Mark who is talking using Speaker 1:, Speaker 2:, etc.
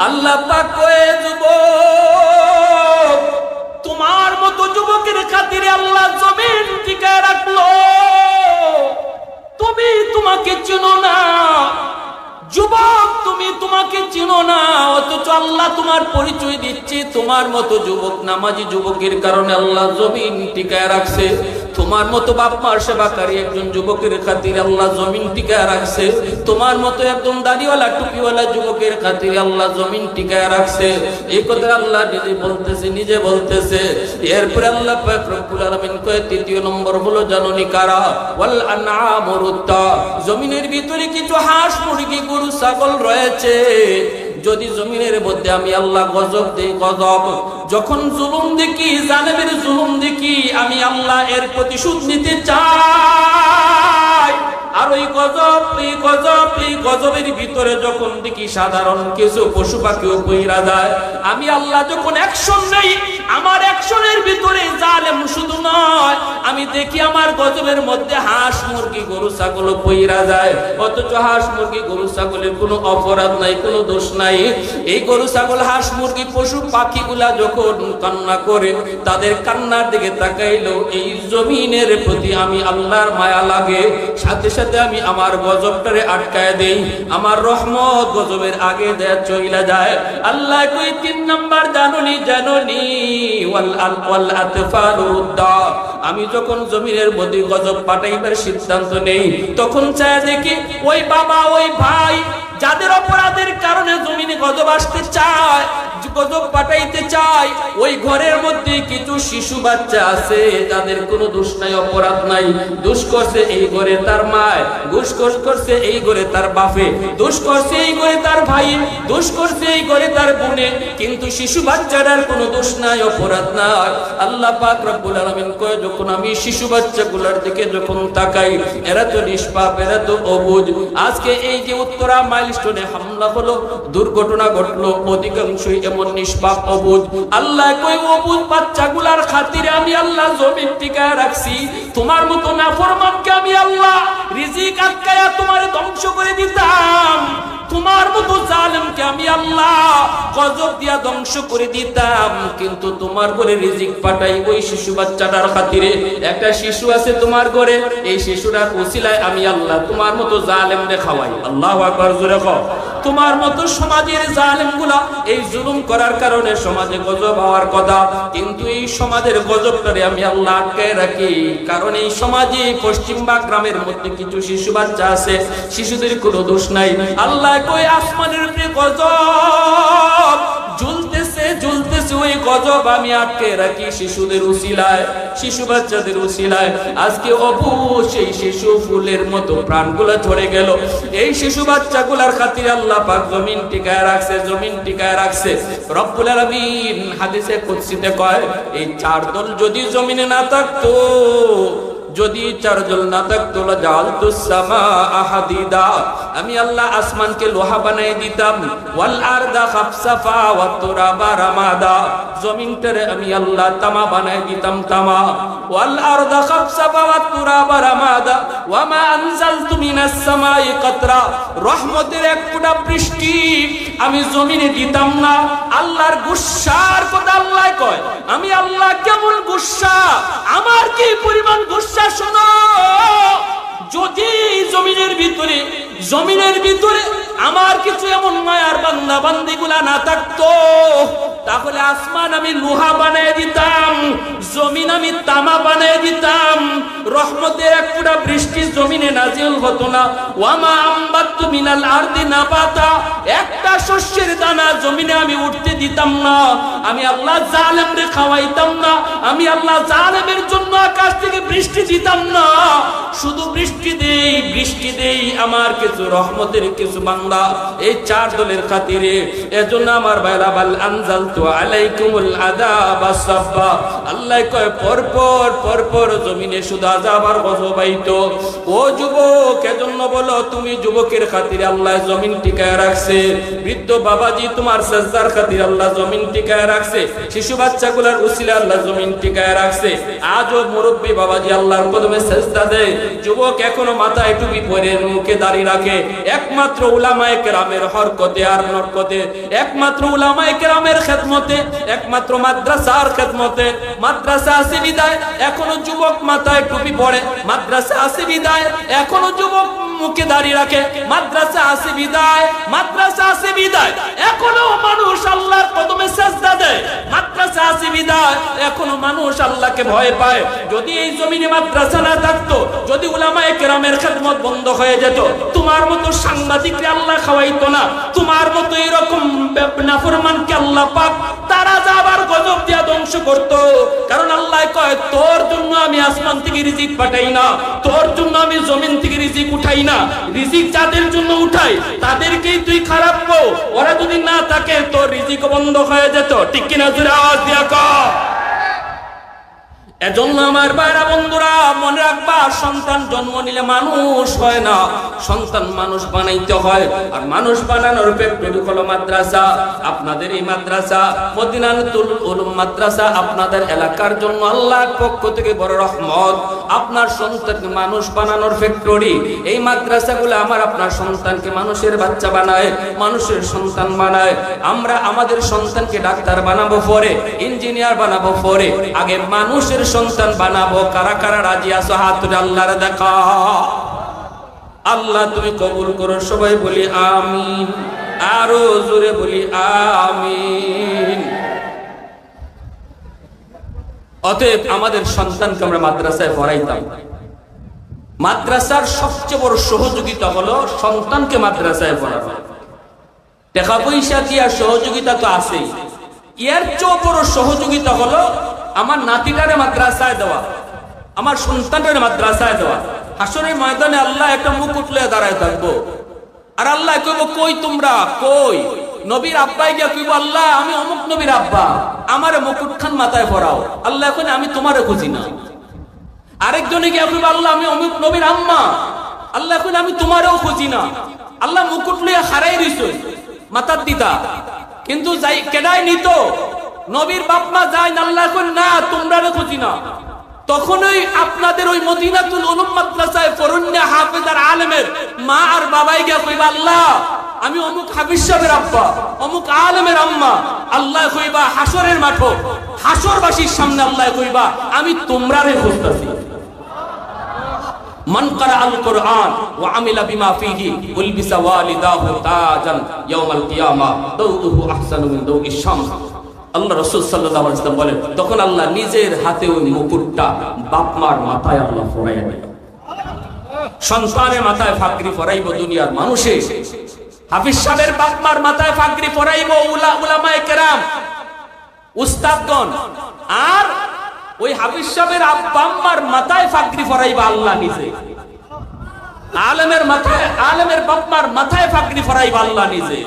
Speaker 1: আল্লাহ কয়ে তোমার মতো যুবকের খাতিরে আল্লাহ জমিন টিকায় রাখল। তুমি তোমাকে চিনো না। যুবক, তুমি তোমাকে চিনো না। অথচ আল্লাহ তোমার পরিচয় দিচ্ছে। তোমার মতো যুবক, নামাজি যুবকের কারণে আল্লাহ জমিন টিকায় রাখছে। তোমার মতো বাপ মার সেবাকারী একজন যুবকের খাতির আল্লাহ জমিন টিকায় রাখছে। তোমার মতো একজন দাড়িওয়ালা, টুপিওয়ালা যুবকের খাতির আল্লাহ জমিন টিকায় রাখছে। এই কথা আল্লাহ নিজে বলতেছে নিজে বলতেছে। এরপরে আল্লাহ রব্বুল আলামিন কয়, তৃতীয় নম্বর হলো জাননি কারা? ওয়াল জমিনের ভিতরে কিছু হাঁস মুরগি, গরু, ছাগল রয়েছে। যদি জমিনের মধ্যে আমি আল্লাহ গজব দিই, গজব। যখন জুলুম দেখি জানেবের জুলুম দেখি, আমি আল্লাহ এর প্রতিশোধ নিতে চাই। আর ওই গজব, এই গজব, এই গজবের ভিতরে যখন দেখি সাধারণ কিছু পশু পাখিও বইরা যায়, আমি আল্লাহ যখন অ্যাকশন নেই আমার অ্যাকশনের ভিতরে জালেম শুধু নয়, আমি দেখি আমার গজবের মধ্যে হাঁস মুরগি, গরু, ছাগল বইরা যায়। অথচ হাঁস মুরগি, গরু, ছাগলের কোনো অপরাধ নাই, কোনো দোষ নাই। এই গরু, ছাগল, হাঁস মুরগি, পশু, পাখিগুলা যখন কান্না করে, তাদের কান্নার দিকে তাকাইলো, এই জমিনের প্রতি আমি আল্লাহর মায়া লাগে। সাথে সাথে আমি আমার গজবটারে আটকায় দেই। আমার রহমত গজবের আগে দেয়া চইলা যায়। আল্লাহ কই, তিন নাম্বার জাননি জাননি। আমি যখন জমিনের মধ্যে গজব পাঠাইবার সিদ্ধান্ত নেই, তখন চায় দেখি ওই বাবা, ওই ভাই, যাদের অপরাধের কারণে জমিনে গজব আসতে চায়, গজব পাঠাইতে চায়, ওই ঘরের মধ্যে কিছু শিশু বাচ্চা আছে তাদের কোনো দোষ নাই, অপরাধ নাই। দোষ করছে এই ঘরে তার মায়, দোষ করছে এই ঘরে তার বাপে, দোষ করছে এই ঘরে তার ভাই, দোষ করছে এই ঘরে তার বোনে। কিন্তু শিশু বাচ্চাটার কোনো দোষ নাই, অপরাধ নাই। আল্লাহ পাক রব্বুল আলামিন কয়, যখন আমি শিশু বাচ্চাগুলোর দিকে যখন তাকাই, এরা তো নিষ্পাপ, এরা তো অবুঝ আজকে এই যে উত্তরা মাইলস্টোনে হামলা হলো, দুর্ঘটনা ঘটলো, অধিকাংশই এমন নিষ্পাপ অবুঝ আল্লাহ কই অবুঝ বাচ্চাগুলার খাতিরে আমি আল্লাহ জমিন টিকায় রাখছি। তোমার মতো নাফরমানকে আমি আল্লাহ রিজিক আটকায়া তোমার ধ্বংস করে দিতাম। তোমার মতো জালেমকে আমি আল্লাহ গজব দিয়া ধ্বংস করে দিতাম। কিন্তু তোমার ঘরে রিজিক পাঠাই ওই শিশু বাচ্চাটার খাতিরে। একটা শিশু আছে তোমার ঘরে, এই শিশুটার ওসিলায় আমি আল্লাহ তোমার মতো জালেম রে খাওয়াই। আল্লাহ আকবার, জোরে কও। তোমার মতো সমাজের জালেমগুলা এই জুলুম করার কারণে সমাজে গজব হওয়ার কথা। কিন্তু এই সমাজের গজবটারে আমি আল্লাহ আটকায় রাখি। কারণ এই সমাজে পশ্চিমবা গ্রামের মধ্যে কিছু শিশু বাচ্চা আছে, শিশুদের কোনো দোষ নাই। আল্লাহ কই আসমানের উপরে গজব? ঝুলতেছে ঝুলতেছে ওই গজব। আমি আটকে রাখি শিশুদের উসিলায়, শিশু বাচ্চাদের উসিলায়। আজকে অপু সেই শিশু ফুলের মতো প্রাণগুলো ঝরে গেল। এই শিশু বাচ্চাগুলার খাতিরে আল্লাহ পাক জমিন টিকায় রাখছে, জমিন টিকায় রাখছে। রব্বুল আলামিন হাদিসে কুদসিতে কয়, এই চার দল যদি জমিনে না থাকতো যদি চারজন না থাকতো আহাদিদা, আমি আল্লাহ আসমানকে লোহা বানাই দিতাম। ওয়াল ওয়া জমিনটারে আমি আল্লাহ তামা বানাই দিতাম তামা। ওয়াল আরদা ওয়া ওয়া মা আনজালতু মিনাস সামাই কাতরা। রহমতের এক ফোঁটা বৃষ্টি আমি জমিনে দিতাম না। আল্লাহর গুসার কথা আল্লাহ কয়, আমি আল্লাহ কেমন গুসা? আমার কি পরিমাণ গুসা? জমিনের ভিতরে আমার কিছু এমন মায়ার বান্দা বান্দি গুলা না থাকতো। তাহলে আসমান আমি লোহা বানিয়ে দিতাম, জমিন আমি তামা বানিয়ে দিতাম। রহমতের এক পুরা বৃষ্টি জমিনে নাজিল হতো না। ওয়ামা আম্বাত্তু মিনাল আরদি নাবাতা, একটা শস্যের দানা জমিনে আমি উঠতে দিতাম না। আমি আল্লাহ জালেম রে খাওয়াইতাম না। আমি আল্লাহ জালেমের জন্য আকাশ থেকে বৃষ্টি দিতাম না। শুধু বৃষ্টি দেই বৃষ্টি দেই, আমার কিছু রহমতের কিছু বাংলা এই চার দলের খাতিরে। এজন্য আমার বাইরা বাল আনজাল কাতামতু আলাইকুমুল আযাবা সাব্বা। আল্লাহ কয় পর পর পর পর জমিনে শুধু আযাব আর গজব ও যুবক, এজন্য বলো, তুমি যুবকের খাতিরে আল্লাহ জমিন টিকায় রাখছে। বৃদ্ধ বাবাজি, তোমার সেজদার খাতিরে আল্লাহ জমিন টিকায় রাখছে। শিশু বাচ্চাগুলোর উসিলে আল্লাহ জমিন টিকায় রাখছে। আজও মুরব্বী বাবাজি আল্লাহর কদমে সেজদা দেয়। যুবক এখনও মাথায় টুপি পরে মুখে দাঁড়িয়ে রাখে। একমাত্র উলামায়ে কেরামের হরকতে আর নরকতে। একমাত্র উলামায়ে কেরামের খেদমতে, একমাত্র মাদ্রাসার খেদমতে। মাদ্রাসা আছে বিদায় এখনও যুবক মাথায় টুপি পরে। মাদ্রাসা আছে বিদায় এখনও যুবক মুখে দাঁড়িয়ে রাখে। মাদ্রাসা আছে বিদায় মাদ্রাসা আছে বিদায় এখনও মানুষ আল্লাহর কদমে সেজদা দেয়। মাদ্রাসা আছে বিদায় এখনও মানুষ আল্লাহকে ভয় পায়। যদি এই জমিনে মাদ্রাসা না থাকতো যদি উলামায়ে কেরামের খেদমত বন্ধ হয়ে যেত, তোমার মতো সাংবাদিককে আল্লাহ খাওয়াইতো না, তোমার মতো এরকম নাফরমানকে আল্লাহ পাক তারা যাবার গজব দিয়া ধ্বংস করত। কারণ আল্লাহ কয়, তোর জন্য আমি আসমান থেকে রিজিক পাঠাই না, তোর জন্য আমি জমিন থেকে রিজিক উঠাই না, রিজিক যাদের জন্য উঠাই, তাদেরকেই তুই খারাপ কো ওরা যদি না থাকে, তোর রিজিক বন্ধ হয়ে যেত। ঠিক কিনা জোরে আওয়াজ দিয়া কর এজন্য আমার বাইরা বন্ধুরা, মনে রাখবা, সন্তান জন্ম নিলে মানুষ হয় না। সন্তান মানুষ বানাইতে হয়, আর মানুষ বানানোর ফ্যাক্টরি মাদ্রাসা। আপনাদের এই মাদ্রাসা মদিনাতুল উলুম মাদ্রাসা, আপনাদের এলাকার জন্য আল্লাহর পক্ষ থেকে বড় রহমত। আপনার সন্তানকে মানুষ বানানোর ফ্যাক্টরি এই মাদ্রাসাগুলো আমার আপনার সন্তানকে মানুষের বাচ্চা বানায়, মানুষের সন্তান বানায়। আমরা আমাদের সন্তানকে ডাক্তার বানাবো পরে, ইঞ্জিনিয়ার বানাবো পরে, আগে মানুষের সন্তান বানাবো? কারা কারা রাজি আছো? হাত আল্লাহর দেখা আল্লাহ, তুমি কবুল করো। সবাই বলি আমিন। আরও জোরে বলি আমিন। অতএব আমাদের সন্তানকে আমরা মাদ্রাসায় পড়াইতাম। মাদ্রাসার সবচেয়ে বড় সহযোগিতা হলো সন্তানকে মাদ্রাসায় পড়ানো। টাকা পয়সা দিয়া সহযোগিতা তো আছেই। এর চেয়েও বড় সহযোগিতা হলো আমার নাতিটারে মাদ্রাসায় দেওয়া, আমার সন্তানের মাদ্রাসায় দেওয়া। হাসনের ময়দানে আল্লাহ একটা মুখ উঠলে দাঁড়ায় থাকব। আর আল্লাহ কইব, কই তোমরা? কই? নবীর আব্বাই গিয়া কইব, আল্লাহ, আমি অমুক নবীর আব্বা। আমারে মুকুট খান মাথায় পরাও আল্লাহ এখন আমি তোমারে খুঁজি না। আরেকজনে গিয়া কইব, আল্লাহ, আমি অমুক নবীর আম্মা। আল্লাহ এখন আমি তোমারও খুঁজি না। আল্লাহ মুকুট লইয়া হারাই দিছ মাতার দিদা। কিন্তু যাই, কেডাই নিত? নবীর বাপমা যায়, আল্লাহ করে না, তোমরা খুঁজি না। তখনই আপনাদের ওই মদিনাতুল উলুম মাদ্রাসায় মা আর বাবাই গিয়া কইবা, আল্লাহ, আমি অমুক হাফিজ আব্বা, অমুক আলমের আম্মা। আল্লাহ কইবা হাসরের মাঠ হাসরবাসীর সামনে আল্লাহ কইবা, আমি তোমরারে খুঁজতাছি। মান কারা আল কোরআন ওয়া আমিলা বিমা ফিহি, উলবিসা ওয়ালিদাহু তাজান ইয়াউমাল কিয়ামা দাউদুহু আহসানু মিন আল্লাহ রসুল সাল্লাহ ইসলাম বলেন, তখন আল্লাহ নিজের হাতে ওই মুকুটটা বাপ মার মাথায় আল্লাহ ফরাইয়া দিল। সন্তানের মাথায় ফাকরি ফরাইব, দুনিয়ার মানুষে। হাফিজ সাহেবের বাপ মার মাথায় ফাকরি ফরাইব, উলা, উলামায়ে কেরাম, উস্তাদগণ। আর ওই হাফিজ সাহেবের আব্বাম্মার মাথায় ফাকরি ফরাইবা আল্লাহ নিজে। আলেমের মাথায়, আলেমের বাপ্পার মাথায় ফাকরি ফরাইবা আল্লাহ নিজে।